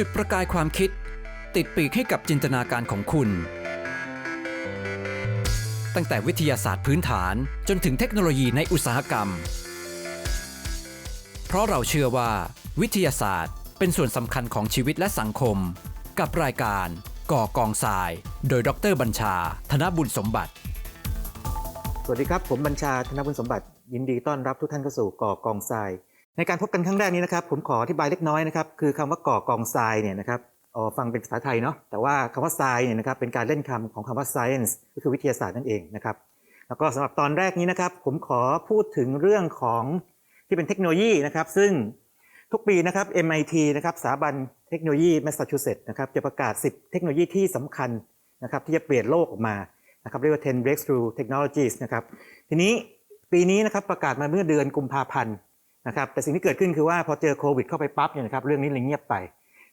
จุดประกายความคิด ติดปีกให้กับจินตนาการของคุณ ตั้งแต่วิทยาศาสตร์พื้นฐานจนถึงเทคโนโลยีในอุตสาหกรรม เพราะเราเชื่อว่า วิทยาศาสตร์เป็นส่วนสำคัญของชีวิตและสังคม กับรายการ ก่อกองทราย โดยดรบัญชา ธนบุญสมบัติ สวัสดีครับ ผมบัญชาธนบุญสมบัติ ยินดีต้อนรับทุกท่านเข้าสู่ก่อกองทราย ในการพบกันครั้งแรกนี้นะครับ ผมขออธิบายเล็กน้อยนะครับ คือคำว่าก่อกองทรายเนี่ยนะครับออฟังเป็นภาษาไทยเนาะแต่ว่าคำว่าทรายเนี่ยนะครับเป็นการเล่นคำของคำว่า science ก็คือวิทยาศาสตร์นั่นเองนะครับ แล้วก็สำหรับตอนแรกนี้นะครับ ผมขอพูดถึงเรื่องของที่เป็นเทคโนโลยีนะครับ ซึ่งทุกปีนะครับ MIT นะครับสถาบันเทคโนโลยีแมสซาชูเซตส์นะครับจะประกาศ 10 เทคโนโลยีที่สำคัญนะครับที่จะเปลี่ยนโลกออกมานะครับเรียกว่า 10 breakthrough technologies นะครับทีนี้ปีนี้นะครับประกาศมาเมื่อเดือนกุมภาพันธ์ นะครับแต่สิ่งที่เกิดขึ้นคือว่าพอเจอโควิดเข้าไปปั๊บเนี่ยนะครับเรื่องนี้เลยเงียบไป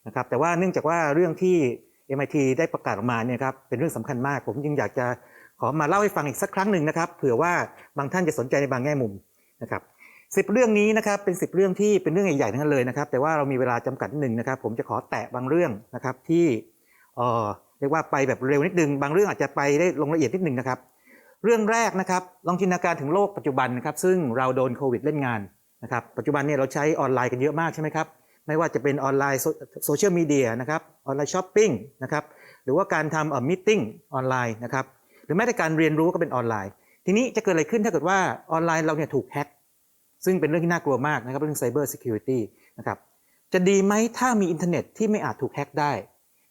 นะครับแต่ว่าเนื่องจากว่าเรื่องที่ MIT ได้ประกาศออกมาเนี่ยครับเป็นเรื่องสำคัญมาก ผมจึงอยากจะขอมาเล่าให้ฟังอีกสักครั้งหนึ่งนะครับเผื่อว่าบางท่านจะสนใจในบางแง่มุมนะครับสิบเรื่องนี้นะครับเป็นสิบเรื่องที่เป็นเรื่องใหญ่ๆทั้งนั้นเลยนะครับ แต่ว่าเรามีเวลาจำกัดนิดหนึ่งนะครับ ผมจะขอแตะบางเรื่องนะครับที่เอ่อเรียกว่าไปแบบเร็วนิดนึง บางเรื่องอาจจะไปได้ลงละเอียดนิดนึงนะครับ เรื่องแรกนะครับลองจินตนาการถึงโลกปัจจุบันนะครับซึ่งเราโดนโควิดเล่นงาน นะครับปัจจุบันเนี่ยเราใช้ออนไลน์กันเยอะมากใช่ไหมครับไม่ว่าจะเป็นออนไลน์โซเชียลมีเดียนะครับออนไลน์ช้อปปิ้งนะครับหรือว่าการทำเอ่อมิ팅ออนไลน์นะครับหรือแม้แต่การเรียนรู้ก็เป็นออนไลน์ ทีนี้จะเกิดอะไรขึ้นถ้าเกิดว่าออนไลน์เราเนี่ยถูกแฮ็กซึ่งเป็นเรื่องที่น่ากลัวมากนะครับเรื่อง Cyber Security นะครับจะดีไหมถ้ามีอินเทอร์เน็ตที่ไม่อาจถูกแฮ็กได้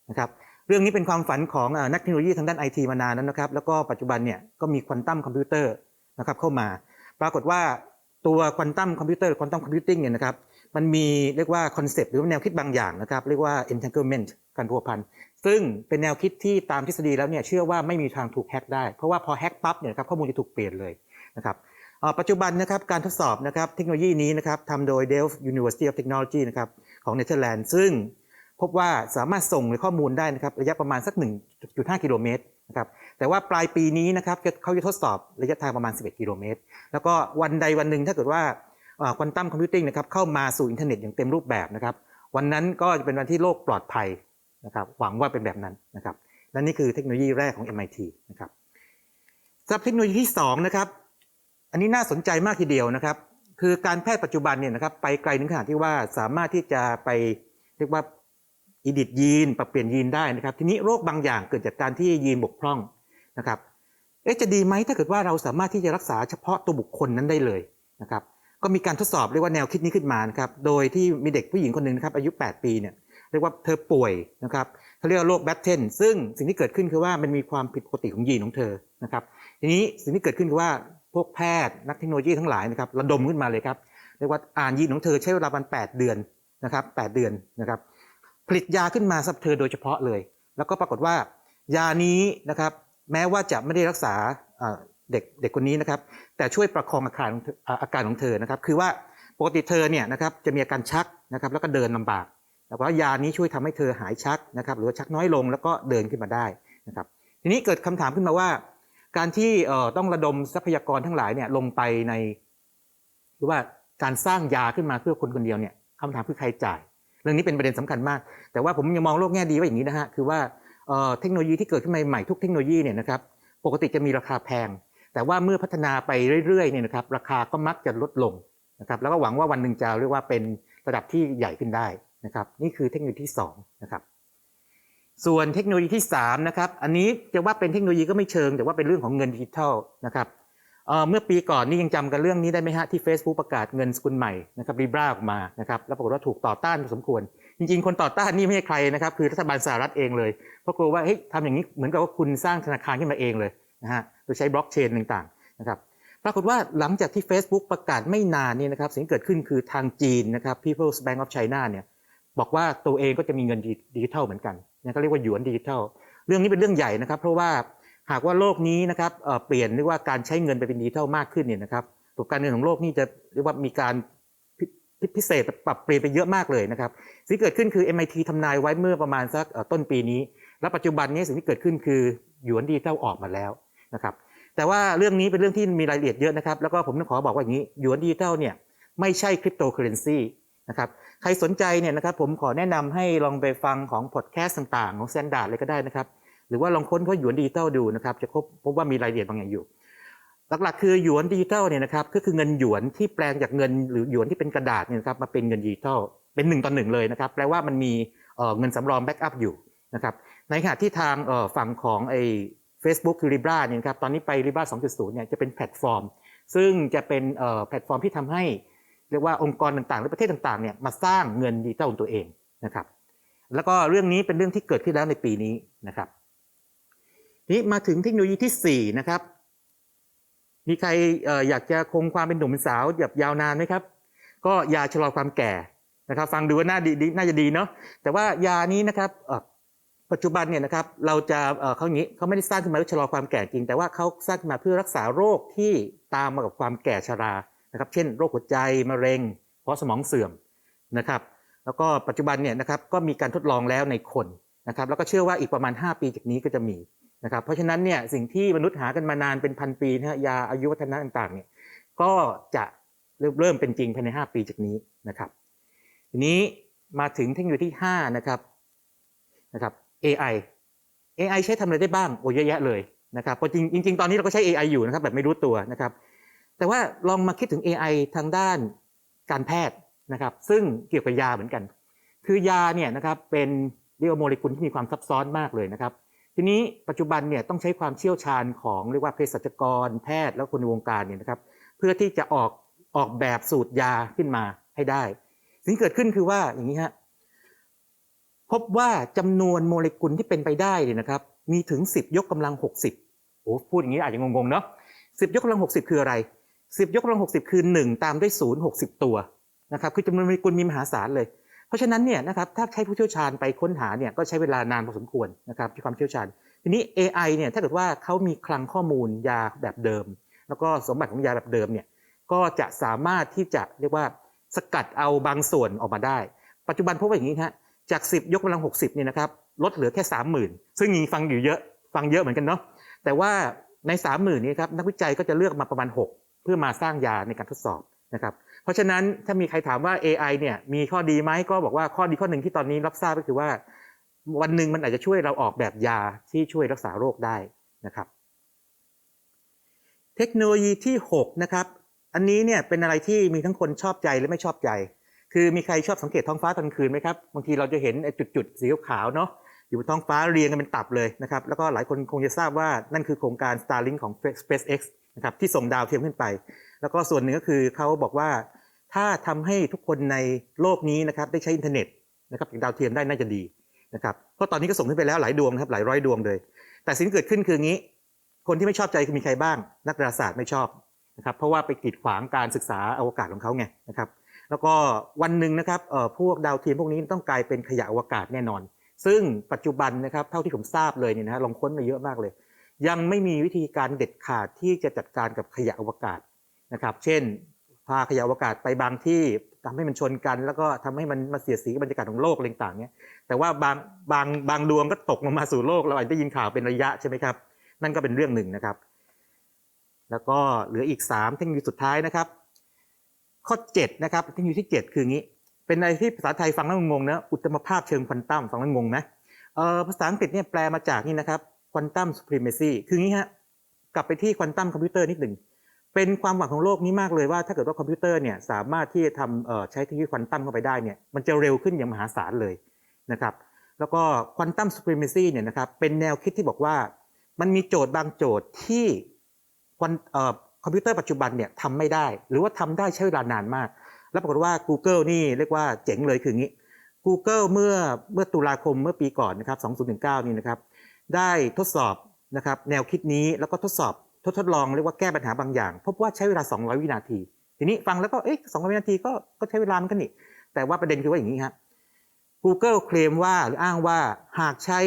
นะครับเรื่องนี้เป็นความฝันของอนักเทคโนโลยีทางด้านไอทีมานานแล้วนะครับแล้วก็ปัจจุบันเนี่ยก็มีควอนตัมคอมพิวเตอร์นะครับเข้ามา ปรากฏว่า ตัวควอนตัมคอมพิวเตอร์ควอนตัมคอมพิวติ้งเนี่ยนะครับมันมีเรียกว่าคอนเซปต์หรือแนวคิดบางอย่างนะครับ เรียกว่า entanglement การพัวพันซึ่งเป็นแนวคิดที่ตามทฤษฎีแล้วเนี่ยเชื่อว่าไม่มีทางถูกแฮ็กได้ เพราะว่าพอแฮ็กปั๊บเนี่ยครับข้อมูลจะถูกเปลี่ยนเลยนะครับปัจจุบันนะครับการทดสอบนะครับเทคโนโลยีนี้นะครับทำโดย Delft University of Technology นะครับของเนเธอร์แลนด์ซึ่งพบว่าสามารถส่งข้อมูลได้นะครับระยะประมาณสัก 1.5 กิโลเมตรนะครับ แต่ว่าปลายปีนี้นะครับเขาจะทดสอบระยะทางประมาณ 11 กิโลเมตร แล้วก็วันใดวันหนึ่งถ้าเกิดว่าควอนตัมคอมพิวติ้งนะครับเข้ามาสู่อินเทอร์เน็ตอย่างเต็มรูปแบบนะครับวันนั้นก็จะเป็นวันที่โลกปลอดภัยนะครับหวังว่าเป็นแบบนั้นนะครับและนี่คือเทคโนโลยีแรกของ MIT นะครับสำหรับเทคโนโลยีที่2นะครับอันนี้น่าสนใจมากทีเดียวนะครับ คือการแพทย์ปัจจุบันเนี่ยนะครับไปไกลถึงขนาดที่ว่าสามารถที่จะไปเรียกว่าอิดิตยีนปรับเปลี่ยนยีนได้นะครับ ทีนี้โรคบางอย่างเกิดจากการที่ยีนบกพร่อง นะครับเอ๊ะจะดีไหมถ้าเกิดว่าเราสามารถที่จะรักษาเฉพาะตัวบุคคลนั้นได้เลยนะครับก็มีการทดสอบเรียกว่าแนวคิดนี้ขึ้นมานะครับโดยที่มีเด็กผู้หญิงคนหนึ่งนะครับอายุ 8 ปีเนี่ยเรียกว่าเธอป่วยนะครับเขาเรียกว่าโรคแบทเทนซึ่งสิ่งที่เกิดขึ้นคือว่ามันมีความผิดปกติของยีนของเธอนะครับทีนี้สิ่งที่เกิดขึ้นคือว่าพวกแพทย์นักเทคโนโลยีทั้งหลายนะครับระดมขึ้นมาเลยครับเรียกว่าอ่านยีนของเธอใช้เวลาประมาณ8เดือนนะครับ8เดือนนะครับผลิตยาขึ้นมาสำหรับเธอโดยเฉพาะเลย แล้วก็ปรากฏว่ายานี้นะครับ แม้ว่าจะไม่ได้รักษาเด็กเด็กคนนี้นะครับ แต่ช่วยประคองอาการอาการของเธอนะครับ คือว่าปกติเธอเนี่ยนะครับจะมีอาการชักนะครับ แล้วก็เดินลำบากแต่ว่ายานี้ช่วยทำให้เธอหายชักนะครับหรือว่าชักน้อยลงแล้วก็เดินขึ้นมาได้นะครับ ทีนี้เกิดคำถามขึ้นมาว่า การที่ต้องระดมทรัพยากรทั้งหลายเนี่ยลงไปใน หรือว่าการสร้างยาขึ้นมาเพื่อคนคนเดียวเนี่ยคำถามคือใครจ่าย เรื่องนี้เป็นประเด็นสำคัญมาก แต่ว่าผมยังมองโลกแง่ดีว่าอย่างนี้นะฮะคือว่า เทคโนโลยีที่เกิดขึ้นใหม่ทุกเทคโนโลยีเนี่ยนะครับปกติจะมีราคาแพง แต่ว่าเมื่อพัฒนาไปเรื่อยๆเนี่ยนะครับราคาก็มักจะลดลงนะครับแล้วก็หวังว่าวันหนึ่งจะเรียกว่าเป็นระดับที่ใหญ่ขึ้นได้นะครับนี่คือเทคโนโลยีที่2นะครับส่วนเทคโนโลยีที่3นะครับอันนี้จะว่าเป็นเทคโนโลยีก็ไม่เชิง แต่ว่าเป็นเรื่องของเงินดิจิทัลนะครับเมื่อปีก่อนนี่ยังจำกันเรื่องนี้ได้ไหมฮะที่ Facebook ประกาศเงินสกุลใหม่นะครับรีบราออกมานะครับแล้วปรากฏว่าถูกต่อต้านพอสมควร จริงๆ คนต่อต้านนี่ไม่ใช่ใครนะครับ คือรัฐบาลสหรัฐเองเลย เพราะกลัวว่าเฮ้ยทำอย่างนี้เหมือนกับว่าคุณสร้างธนาคารขึ้นมาเองเลยนะฮะโดยใช้บล็อกเชนต่างๆนะครับปรากฏว่าหลังจากที่ Facebook ประกาศไม่นานนี่นะครับสิ่งเกิดขึ้นคือทางจีนนะครับ People's Bank of China เนี่ยบอกว่าตัวเองก็จะมีเงินดิจิทัลเหมือนกันนะเขาเรียกว่าหยวนดิจิทัล เรื่องนี้เป็นเรื่องใหญ่นะครับ เพราะว่าหากว่าโลกนี้นะครับเปลี่ยนเรียกว่าการใช้เงินไปเป็นดิจิทัลมากขึ้นเนี่ยนะครับระบบการเงินของโลกนี่จะเรียกว่ามีการ พิเศษปรับเปลี่ยนไปเยอะมากเลยนะครับสิ่งที่เกิดขึ้นคือ MIT ทำนายไว้เมื่อประมาณสักต้นปีนี้ และปัจจุบันนี้สิ่งที่เกิดขึ้นคือหยวนดิจิทัลออกมาแล้วนะครับแต่ว่าเรื่องนี้เป็นเรื่องที่มีรายละเอียดเยอะนะครับแล้วก็ผมต้องขอบอกว่าอย่างนี้หยวนดิจิทัลเนี่ยไม่ใช่คริปโตเคอเรนซีนะครับใครสนใจเนี่ยนะครับผมขอแนะนำให้ลองไปฟังของพอดแคสต์ต่างๆ ของแซนดาร์ดเลยก็ได้นะครับหรือว่าลองค้นเขาหยวนดิจิตอลดูนะครับจะพบพบว่ามีรายละเอียดบางอย่างอยู่ หลักๆ คือหยวนดิจิตอลเนี่ยนะครับก็คือเงินหยวนที่แปลงจากเงินหรือหยวนที่เป็นกระดาษเนี่ยนครับมาเป็นเงินดิจิตอลเป็นหนึ่งต่อหนึ่งเลยนะครับแปลว่ามันมีเงินสำรองแบ็กอัพอยู่นะครับในขณะที่ทางฝั่งของไอ้ Facebook คือ Libra เนี่ยครับตอนนี้ไป Libra 2.0เนี่ยจะเป็นแพลตฟอร์ม ซึ่งจะเป็นแพลตฟอร์มที่ทำให้เรียกว่าองค์กรต่างๆ หรือประเทศต่างๆเนี่ยมาสร้างเงินดิจิตอลของตัวเองนะครับแล้วก็เรื่องนี้เป็นเรื่องที่เกิดขึ้นแล้วในปีนี้นะครับนี้มาถึงเทคโนโลยีที่4นะครับ มีใครอออยากจะคงความเป็นหนุ่มเป็นสาวแบบยาวนานไหมครับ ก็ยาชะลอความแก่นะครับ ฟังดูว่าน่าดีน่าจะดีเนาะแต่ว่ายานี้นะครับปัจจุบันเนี่ยนะครับเราจะเอ่อเขาอย่างนี้เขาไม่ได้สร้างขึ้นมาเพื่อชะลอความแก่จริง แต่ว่าเขาสร้างขึ้นมาเพื่อรักษาโรคที่ตามมากับความแก่ชรานะครับ เช่น โรคหัวใจมะเร็ง เพราะสมองเสื่อมนะครับ แล้วก็ปัจจุบันเนี่ยนะครับก็มีการทดลองแล้วในคนนะครับ แล้วก็เชื่อว่าอีกประมาณ 5 ปีจากนี้ก็จะมีนะครับเพราะฉะนั้นเนี่ยสิ่งที่มนุษย์หากันมานานเป็นพันปีนะฮะยาอายุวัฒนะต่างๆเนี่ยก็จะเริ่มเริ่มเป็นจริงภายใน 5 ปีจากนี้นะครับทีนี้มาถึงเทคโนโลยีที่ 5 นะครับนะครับ AI AI ใช้ทำอะไรได้บ้างโอ้เยอะแยะเลยนะครับจริงจริง ๆ ตอนนี้เราก็ใช้ AI อยู่นะครับแบบไม่รู้ตัวนะครับ แต่ว่าลองมาคิดถึง AI ทางด้านการแพทย์นะครับ ซึ่งเกี่ยวกับยาเหมือนกัน คือยาเนี่ยนะครับเป็นเรียกว่าโมเลกุลที่มีความซับซ้อนมากเลยนะครับ ทีนี้ปัจจุบันเนี่ยต้องใช้ความเชี่ยวชาญของเรียกว่าเภสัชกรแพทย์แล้วคนในวงการเนี่ยนะครับ เพื่อที่จะออกออกแบบสูตรยาขึ้นมาให้ได้ สิ่งที่เกิดขึ้นคือว่าอย่างนี้ฮะพบว่าจำนวนโมเลกุลที่เป็นไปได้เนี่ยนะครับ มีถึง 10 ยกกำลัง 60โอ้พูดอย่างนี้อาจจะงงๆเนาะ10ยกกำลัง 60 คืออะไร 10 ยกกำลัง 60 คือ 1 ตามด้วย0 60 ตัวนะครับคือจำนวนโมเลกุลมีมหาศาลเลย เพราะฉะนั้นเนี่ยนะครับถ้าใช้ผู้เชี่ยวชาญไปค้นหาเนี่ยก็ใช้เวลานานพอสมควรนะครับที่ความเชี่ยวชาญ ทีนี้ AI เนี่ยถ้าเกิดว่าเขามีคลังข้อมูลยาแบบเดิม แล้วก็สมบัติของยาแบบเดิมเนี่ยก็จะสามารถที่จะเรียกว่าสกัดเอาบางส่วนออกมาได้ ปัจจุบันพบว่าอย่างนี้ฮะจาก 10 ยกกำลัง 60เนี่ยนะครับลดเหลือแค่ 30,000 ซึ่งมีฟังอยู่เยอะฟังเยอะเหมือนกันเนาะแต่ว่าใน 30,000นี้ครับนักวิจัยก็จะเลือกมาประมาณ 6 เพื่อมาสร้างยาในการทดสอบนะครับ เพราะฉะนั้นถ้ามีใครถามว่า AI เนี่ยมีข้อดีไหมก็บอกว่าข้อดีข้อหนึ่งที่ตอนนี้รับทราบก็คือว่า วันหนึ่งมันอาจจะช่วยเราออกแบบยาที่ช่วยรักษาโรคได้นะครับ เทคโนโลยีที่ 6 นะครับ อันนี้เนี่ยเป็นอะไรที่มีทั้งคนชอบใจและไม่ชอบใจ คือมีใครชอบสังเกตท้องฟ้าตอนคืนไหมครับบางทีเราจะเห็นจุดๆสีขาวเนาะอยู่บนท้องฟ้าเรียงกันเป็นตับเลยนะครับ แล้วก็หลายคนคงจะทราบว่านั่นคือโครงการ Starlink ของ SpaceX นะครับที่ส่งดาวเทียมขึ้นไป แล้วก็ส่วนหนึ่งก็คือเขาบอกว่า ถ้าทำให้ทุกคนในโลกนี้นะครับได้ใช้อินเทอร์เน็ตนะครับจากดาวเทียมได้น่าจะดีนะครับเพราะตอนนี้ก็ส่งขึ้นไปแล้วหลายดวงนะครับหลายร้อยดวงเลย แต่สิ่งที่เกิดขึ้นคืองี้ คนที่ไม่ชอบใจคือมีใครบ้าง นักดาราศาสตร์ไม่ชอบนะครับเพราะว่าไปกีดขวางการศึกษาอวกาศของเขาไงนะครับแล้วก็วันหนึ่งนะครับเอ่อพวกดาวเทียมพวกนี้ต้องกลายเป็นขยะอวกาศแน่นอน ซึ่งปัจจุบันนะครับเท่าที่ผมทราบเลยเนี่ยนะลองค้นมาเยอะมากเลย ยังไม่มีวิธีการเด็ดขาดที่จะจัดการกับขยะอวกาศ นะครับ เช่น พาขยะอวกาศไปบางที่ทำให้มันชนกัน แล้วก็ทำให้มันมาเสียสีกับบรรยากาศของโลกอะไรต่างๆเนี่ยแต่ว่าบางบางบางดวงก็ตกลงมาสู่โลกเราอาจจะได้ยินข่าวเป็นระยะใช่ไหมครับ นั่นก็เป็นเรื่องหนึ่งนะครับ แล้วก็เหลืออีก 3 เทคโนโลยีสุดท้ายนะครับ ข้อ7นะครับเทคโนโลยีที่ 7 คืองี้ เป็นอะไรที่ภาษาไทยฟังแล้วงงนะอุตมภาพเชิงควอนตัมฟังแล้วงงไหมเอ่อภาษาอังกฤษเนี่ยแปลมาจากนี่นะครับควอนตัมสุ r รีเมซีคืองี้ฮะกลับไปที่ควอนตัมคอมพิวเตอร์นิดหนึ่ง เป็นความหวังของโลกนี้มากเลยว่าถ้าเกิดว่าคอมพิวเตอร์เนี่ยสามารถที่จะทำใช้เทคโนโลยีควอนตัมเข้าไปได้เนี่ยมันจะเร็วขึ้นอย่างมหาศาลเลยนะครับแล้วก็ควอนตัมสุ r รีเมซีเนี่ยนะครับเป็นแนวคิดที่บอกว่ามันมีโจทย์บางโจทย์ที่คอมพิวเตอร์ปัจจุบันเนี่ยทำไม่ได้ หรือว่าทำได้ใช้เวลานานมาก แล้วปรากฏว่า Google นี่เรียกว่าเจ๋งเลยคืองี้ Google เมื่อเมื่อตุลาคมเมื่อปีก่อนนะครับ 2019 นี่นะครับ ได้ทดสอบนะครับแนวคิดนี้แล้วก็ทดสอบ ทดทดลองเรียกว่าแก้ปัญหาบางอย่าง พบว่าใช้เวลา 200 วินาที ทีนี้ฟังแล้วก็เอ๊ะ200วินาทีก็ก็ใช้เวลามันกันนี่แต่ว่าประเด็นคือว่าอย่างนี้ครับ Google เคลมว่าหรืออ้างว่าหากใช้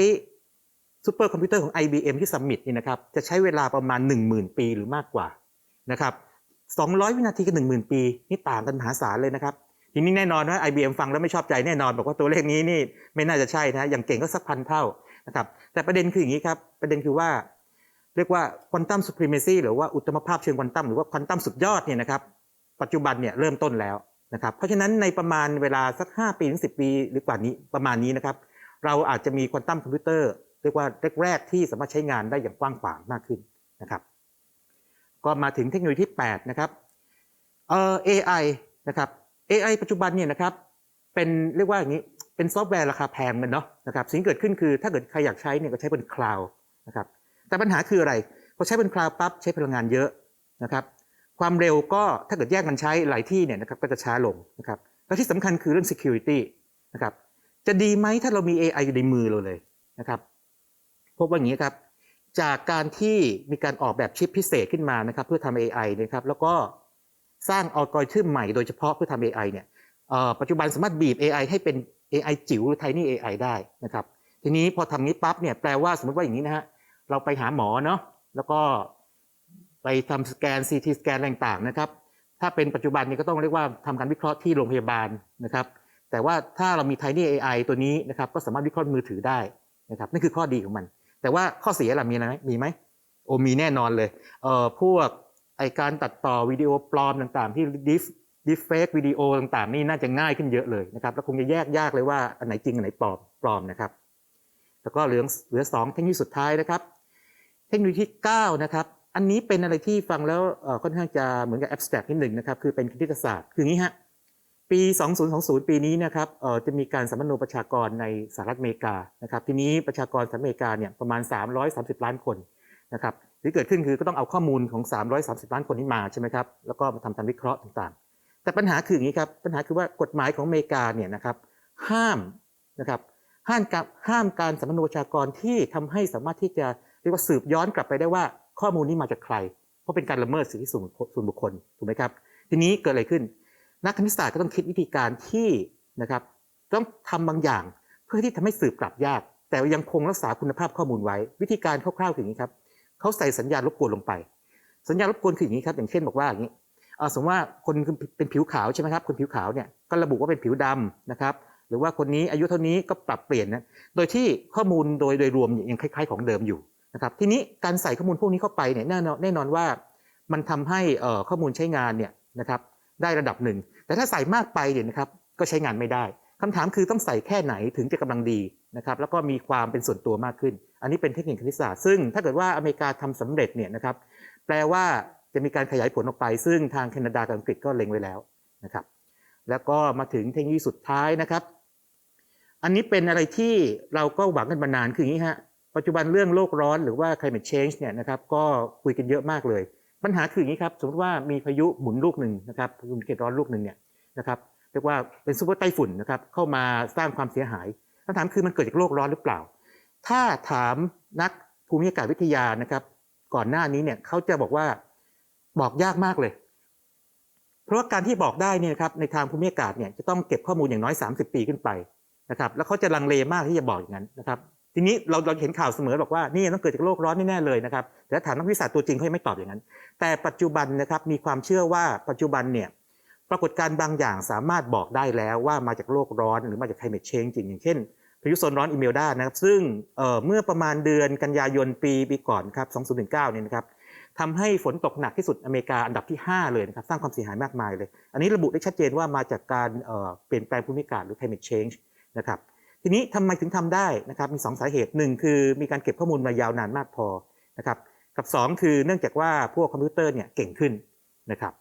ซูเปอร์คอมพิวเตอร์ของ IBM ที่ Summit นี่นะครับจะใช้เวลาประมาณ 10,000 ปีหรือมากกว่านะครับ200 วินาทีกับ 10,000 ปี นี่ต่างกันมหาศาลเลยนะครับ ทีนี้แน่นอนว่า IBM ฟังแล้วไม่ชอบใจแน่นอน บอกว่าตัวเลขนี้นี่ไม่น่าจะใช่นะอย่างเก่งก็สักพันเท่านะครับแต่ประเด็นคืออย่างนี้ครับประเด็นคือว่า เรียกว่าควอนตัมสุ r รีเมซีหรือว่าอุตมภาพเชิงควอนตัมหรือว่าควอนตัมสุดยอดเนี่ยนะครับปัจจุบันเนี่ยเริ่มต้นแล้วนะครับเพราะฉะนั้นในประมาณเวลาสัก 5 ปีถึง10 ปีหรือกว่านี้ประมาณนี้นะครับเราอาจจะมีควอนตัมคอมพิวเตอร์เรียกว่าแรกๆที่สามารถใช้งานได้อย่างกว้างขวางมากขึ้นนะครับก็มาถึงเทคโนโลยีที่ 8 นะครับเอ่อ AI นะครับ AI ปัจจุบันเนี่ยนะครับเป็นเรียกว่าอย่างนี้เป็นซอฟต์แวร์ราคาแพงมันเนาะนะครับสิ่งเกิดขึ้นคือถ้าเกิดใครอยากใช้เนี่ยก็ใช้บนคลาวด์นะครับ แต่ปัญหาคืออะไรพอใช้บนคลาวด์ปั๊บใช้พลังงานเยอะนะครับ ความเร็วก็ถ้าเกิดแยกกันใช้หลายที่เนี่ยนะครับก็จะช้าลงนะครับและที่สำคัญคือเรื่อง security นะครับจะดีไหมถ้าเรามี AI อยู่ในมือเราเลยนะครับพบว่าอย่างนี้ครับจากการที่มีการออกแบบชิปพิเศษขึ้นมานะครับเพื่อทำ AI นะครับแล้วก็สร้างอัลกอริทึมใหม่โดยเฉพาะเพื่อทำ AI เนี่ยปัจจุบันสามารถบีบ AI ให้เป็น AI จิ๋วหรือ tiny AI ได้นะครับทีนี้พอทำนี้ปั๊บเนี่ยแปลว่าสมมติว่าอย่างนี้นะฮะ เราไปหาหมอเนาะแล้วก็ไปทำสแกน CT สแกนต่างๆนะครับ ถ้าเป็นปัจจุบันนี้ก็ต้องเรียกว่าทำการวิเคราะห์ที่โรงพยาบาลนะครับ แต่ว่าถ้าเรามี Tiny AI ตัวนี้นะครับก็สามารถวิเคราะห์มือถือได้นะครับนั่นคือข้อดีของมัน แต่ว่าข้อเสียล่ะมีอะไรไหมมีไหมโอ้มีแน่นอนเลยเอ่อพวกไอการตัดต่อวิดีโอปลอมต่างๆ ที่ดิฟดิฟเฟกวิดีโอต่างๆ นี่น่าจะง่ายขึ้นเยอะเลยนะครับแล้วคงจะแยกยากเลยว่าอันไหนจริงอันไหนปลอมปลอมนะครับ แล้วก็เหลือเหลือสองเทคโนโลยีสุดท้ายนะครับ เทคโนโลยีที่ 9 นะครับ อันนี้เป็นอะไรที่ฟังแล้วค่อนข้างจะเหมือนกับ abstract นิดหนึ่งนะครับ คือเป็นคณิตศาสตร์ คืออย่างนี้ฮะ ปี 2020 ปีนี้นะครับเอ่อจะมีการสำรวจประชากรในสหรัฐอเมริกา นะครับ ทีนี้ประชากรสหรัฐอเมริกาเนี่ยประมาณ 330 ล้านคนนะครับ ที่เกิดขึ้นคือก็ต้องเอาข้อมูลของ 330 ล้านคนนี้มาใช่ไหมครับ แล้วก็มาทำการวิเคราะห์ต่างๆ แต่ปัญหาคืออย่างนี้ครับ ปัญหาคือว่ากฎหมายของอเมริกาเนี่ยนะครับ ห้ามนะครับ ห้ามการห้ามการสำรวจประชากรที่ทำให้สามารถที่จะ รียกว่าสืบย้อนกลับไปได้ว่าข้อมูลนี้มาจากใคร เพราะเป็นการละเมิดสิทธิส่วนบุคคลถูกไหมครับ ทีนี้เกิดอะไรขึ้น นักคณิตศาสตร์ก็ต้องคิดวิธีการที่นะครับต้องทำบางอย่างเพื่อที่ทำให้สืบกลับยาก แต่ยังคงรักษาคุณภาพข้อมูลไว้ วิธีการคร่าวๆอย่างนี้ครับเขาใส่สัญญาณรบกวนลงไป สัญญาณรบกวนคืออย่างนี้ครับอย่างเช่นบอกว่าอย่างนี้เอ่อสมมติว่าคนเป็นผิวขาวใช่ไหมครับคนผิวขาวเนี่ยก็ระบุว่าเป็นผิวดำนะครับหรือว่าคนนี้อายุเท่านี้ก็ปรับเปลี่ยนนะ โดยที่ข้อมูลโดยโดยรวมยังคล้ายๆของเดิมอยู่ นะครับทีนี้การใส่ข้อมูลพวกนี้เข้าไปเนี่ยแน่นอนแน่นอนว่ามันทำให้ข้อมูลใช้งานเนี่ยนะครับได้ระดับหนึ่ง แต่ถ้าใส่มากไปเนี่ยนะครับก็ใช้งานไม่ได้คำถามคือต้องใส่แค่ไหนถึงจะกำลังดีนะครับแล้วก็มีความเป็นส่วนตัวมากขึ้น อันนี้เป็นเทคนิคคณิตศาสตร์ซึ่งถ้าเกิดว่าอเมริกาทำสำเร็จเนี่ยนะครับแปลว่าจะมีการขยายผลออกไป ซึ่งทางแคนาดากับอังกฤษก็เล็งไว้แล้วนะครับแล้วก็มาถึงเทคโนโลยีสุดท้ายนะครับ อันนี้เป็นอะไรที่เราก็หวังกันมานานคืออย่างนี้ฮะ ปัจจุบันเรื่องโลกร้อนหรือว่า climate change เนี่ยนะครับก็คุยกันเยอะมากเลย ปัญหาคืออย่างนี้ครับ สมมติว่ามีพายุหมุนลูกหนึ่งนะครับพายุเขตร้อนลูกหนึ่งเนี่ยนะครับเรียกว่าเป็นซูเปอร์ไต้ฝุ่นนะครับเข้ามาสร้างความเสียหายคำถามคือมันเกิดจากโลกร้อนหรือเปล่า ถ้าถามนักภูมิอากาศวิทยานะครับ ก่อนหน้านี้เนี่ยเขาจะบอกว่าบอกยากมากเลย เพราะว่าการที่บอกได้เนี่ยนะครับในทางภูมิอากาศเนี่ยจะต้องเก็บข้อมูลอย่างน้อย 30 ปีขึ้นไปนะครับแล้วเขาจะลังเลมากที่จะบอกอย่างนั้นนะครับ ทีนี้เราเราเห็นข่าวเสมอบอกว่านี่ต้องเกิดจากโลกร้อนแน่เลยนะครับแต่ถามนักวิทยาศาสตร์ตัวจริงเขายังไม่ตอบอย่างนั้น แต่ปัจจุบันนะครับมีความเชื่อว่าปัจจุบันเนี่ยปรากฏการณ์บางอย่างสามารถบอกได้แล้วว่ามาจากโลกร้อนหรือมาจาก climate change จริงอย่างเช่นพายุโซนร้อนอิเมลดานะครับซึ่งเเมื่อประมาณเดือนกันยายนปีปีก่อนครับ 2019 เนี่ยนะครับทำให้ฝนตกหนักที่สุดอเมริกาอันดับที่ 5 เลยนะครับ สร้างความเสียหายมากมายเลย อันนี้ระบุได้ชัดเจนว่ามาจากการเเปลี่ยนแปลงภูมิอากาศหรือ climate change นะครับ ทีนี้ทำไมถึงทำได้นะครับมี2สาเหตุหนึ่งคือมีการเก็บข้อมูลมายาวนานมากพอนะครับกับ 2 คือเนื่องจากว่าพวกคอมพิวเตอร์เนี่ยเก่งขึ้นนะครับ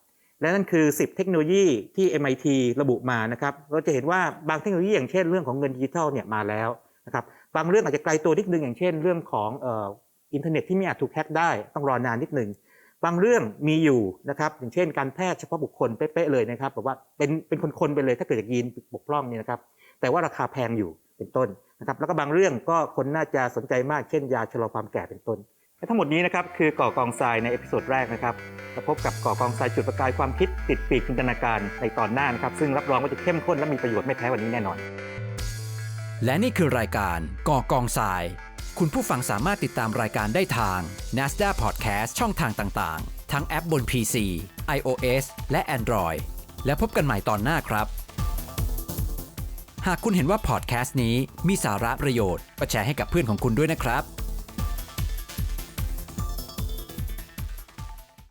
และนั่นคือ 10 เทคโนโลยีที่ MIT ระบุมานะครับเราจะเห็นว่าบางเทคโนโลยีอย่างเช่นเรื่องของเงินดิจิทัลเนี่ยมาแล้วนะครับบางเรื่องอาจจะไกลตัวนิดนึงอย่างเช่น เรื่องของเอ่ออินเทอร์เน็ตที่ไม่อาจถูกแฮ็กได้ต้องรอนานนิดนึงบางเรื่องมีอยู่นะครับอย่างเช่น การแพทย์เฉพาะบุคคลเป๊ะๆเลยนะครับบอกว่าเป็นเป็นคนๆไปเลยถ้าเกิดจากยีนบกพร่องเนี่ยนะครับแต่ว่าราคาแพงอยู่ เป็นต้นนะครับแล้วก็บางเรื่องก็คนน่าจะสนใจมากเช่นยาชะลอความแก่เป็นต้นและทั้งหมดนี้นะครับคือก่อกองทรายในเอพิโซดแรกนะครับจะพบกับก่อกองทรายจุดประกายความคิดติดปีกจินตนาการในตอนหน้านะครับซึ่งรับรองว่าจะเข้มข้นและมีประโยชน์ไม่แพ้วันนี้แน่นอน และนี่คือรายการก่อกองทราย คุณผู้ฟังสามารถติดตามรายการได้ทาง NASDAQ Podcast ช่องทางต่างๆ ทั้งแอปบน PC, iOS และ Android และพบกันใหม่ตอนหน้าครับ หากคุณเห็นว่าพอดแคสต์นี้มีสาระประโยชน์ก็แชร์ให้กับเพื่อนของคุณด้วยนะครับ